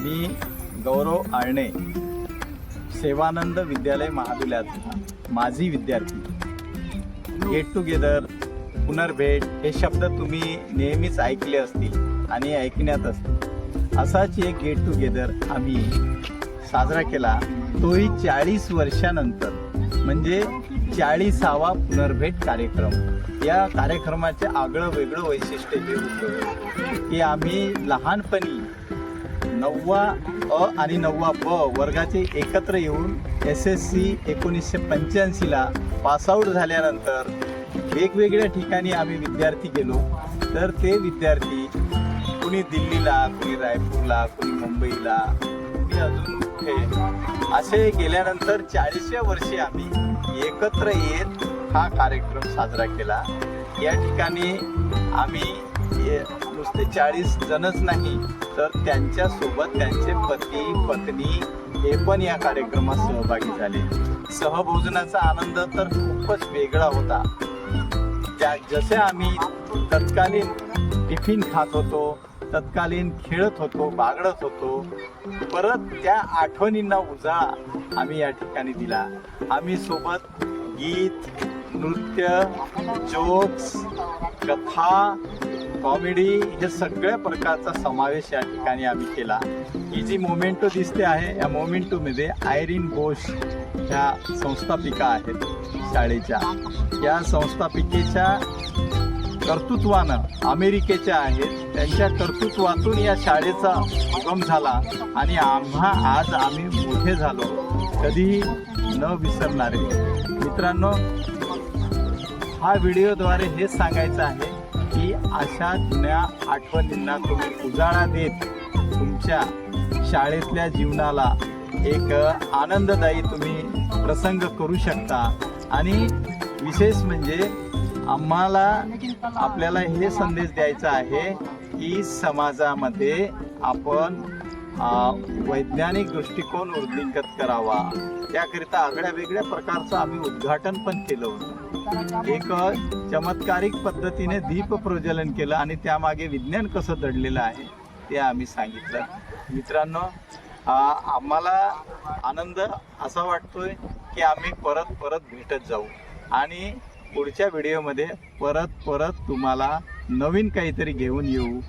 मी गौरव आळणे सेवानंद विद्यालय महाविद्यालयात माझी विद्यार्थी. गेट टुगेदर पुनर्भेट हे शब्द तुम्ही नेहमीच ऐकले असतील आणि ऐकण्यात असतील. असाच एक गेट टुगेदर आम्ही साजरा केला. तोही चाळीस वर्षानंतर. म्हणजे चाळीसावा पुनर्भेट कार्यक्रम. या कार्यक्रमाचे आगळं वेगळं वैशिष्ट्य हे होतं की आम्ही लहानपणी नववा अ आणि नववा ब वर्गाचे एकत्र येऊन एस एस सी एकोणीसशे पंच्याऐंशीला पासआउट झाल्यानंतर वेगवेगळ्या ठिकाणी आम्ही विद्यार्थी गेलो. तर ते विद्यार्थी कुणी दिल्लीला कुणी रायपूरला कुणी मुंबईला कुणी अजून कुठे असे गेल्यानंतर चाळीसव्या वर्षी आम्ही एकत्र येत हा कार्यक्रम साजरा केला. या ठिकाणी आम्ही नुसते चाळीस जणच नाही तर त्यांच्यासोबत त्यांचे पती पत्नी हे पण या कार्यक्रमात सहभागी झाले. सहभोजनाचा आनंद तर खूपच वेगळा होता. त्या जसे आम्ही तत्कालीन टिफिन खात होतो तत्कालीन खेळत होतो बागडत होतो परत त्या आठवणींना उजाळा आम्ही या ठिकाणी दिला. आम्ही सोबत गीत नृत्य जोक्स कथा कॉमेडी हे सगळ्या प्रकारचा समावेश या ठिकाणी आम्ही केला. ही जी मोमेंटो दिसते आहे या मोमेंटोमध्ये आयरीन बोश ह्या संस्थापिका आहेत शाळेच्या. या संस्थापिकेच्या कर्तृत्वानं अमेरिकेच्या आहेत. त्यांच्या कर्तृत्वातून या शाळेचा उगम झाला आणि आम्हा आज आम्ही मोठे झालो. कधीही न विसरणारे. मित्रांनो हा व्हिडिओद्वारे हेच सांगायचं आहे की अशा जुन्या आठवणींना तुम्ही उजाळा देत तुमच्या शाळेतल्या जीवनाला एक आनंददायी तुम्ही प्रसंग करू शकता. आणि विशेष म्हणजे आम्हाला आपल्याला हे संदेश द्यायचा आहे की समाजामध्ये आपण वैज्ञानिक दृष्टिकोन वृद्धिंगत करावा. त्याकरिता आगळ्या वेगळ्या प्रकारचं आम्ही उद्घाटन पण केलं होतं. एक चमत्कारिक पद्धतीने दीप प्रज्वलन केलं आणि त्यामागे विज्ञान कसं दडलेलं आहे ते आम्ही सांगितलं. मित्रांनो आम्हाला आनंद असा वाटतोय की आम्ही परत परत भेटत जाऊ. आणि पुढच्या व्हिडिओमध्ये परत परत तुम्हाला नवीन काहीतरी घेऊन येऊ.